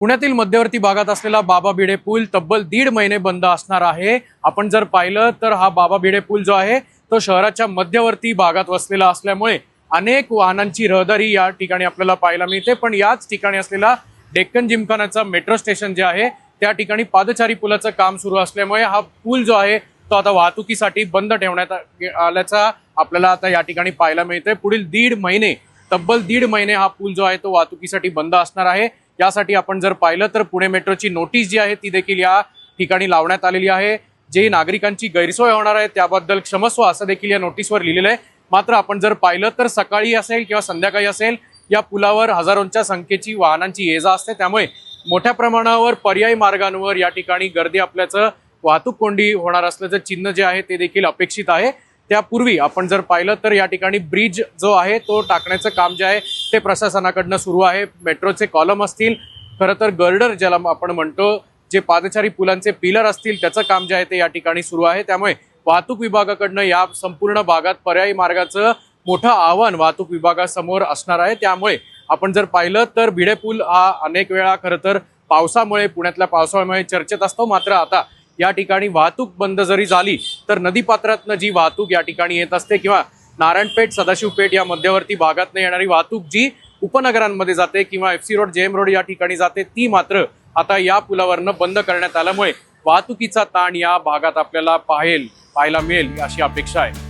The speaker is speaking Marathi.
पुण्यातील मध्यवर्ती भागात असलेला बाबा भिडे पूल तब्बल दीड महिने बंद असणार आहे. आपण जर पाहिलं तर हा बाबा भिडे पूल जो आहे तो शहराच्या मध्यवर्ती भागात वसलेला असल्यामुळे अनेक वाहनांची रहदारी या ठिकाणी आपल्याला पाहायला मिळते. पण याच ठिकाणी असलेला डेक्कन जिमखानाचा मेट्रो स्टेशन जे आहे त्या ठिकाणी पादचारी पुलाचं काम सुरू असल्यामुळे हा पूल जो आहे तो आता वाहतुकीसाठी बंद ठेवण्यात आल्याचा आपल्याला आता या ठिकाणी पाहायला मिळतंय. पुढील दीड महिने तब्बल दीड महिने हा पूल जो आहे तो वाहतुकीसाठी बंद असणार आहे. यासाठी आपण जर पाहिलं तर पुणे मेट्रोची नोटीस जी आहे ती देखील या ठिकाणी लावण्यात आलेली आहे. जे नागरिकांची गैरसोय होणार आहे त्याबद्दल क्षमस्व असं देखील या नोटीसवर लिहिलेलं आहे. मात्र आपण जर पाहिलं तर सकाळी असेल किंवा संध्याकाळी असेल या पुलावर हजारोंच्या संख्येची वाहनांची ये जा असते. त्यामुळे मोठ्या प्रमाणावर पर्यायी मार्गांवर या ठिकाणी गर्दी आपल्याचं वाहतूक कोंडी होणार असल्याचं चिन्ह जे आहे ते देखील अपेक्षित आहे. त्यापूर्वी आपण जर पाहिलं तर या ठिकाणी ब्रिज जो आहे तो टाकण्याचं काम जे आहे ते प्रशासनाकडनं सुरू आहे. मेट्रोचे कॉलम असतील. खरं तर गर्डर ज्याला आपण म्हणतो जे पादचारी पुलांचे पिलर असतील त्याचं काम जे आहे ते या ठिकाणी सुरू आहे. त्यामुळे वाहतूक विभागाकडनं या संपूर्ण भागात पर्यायी मार्गाचं मोठं आव्हान वाहतूक विभागासमोर असणार आहे. त्यामुळे आपण जर पाहिलं तर भिडे पूल हा अनेक वेळा खरं तर पावसामुळे पुण्यातल्या पावसामुळे चर्चेत असतो. मात्र आता या ठिकाणी वाहतूक बंद जरी झाली तर नदीपात्रातनं जी वाहतूक या ठिकाणी येत असते किंवा नारायणपेठ सदाशिवपेठ या मध्यवर्ती भागातनं येणारी वाहतूक जी उपनगरांमध्ये जाते किंवा F C road JM road या ठिकाणी जाते ती मात्र आता या पुलावरनं बंद करण्यात आल्यामुळे वाहतुकीचा ताण या भागात आपल्याला पाहेल पाहायला मिळेल अशी अपेक्षा आहे.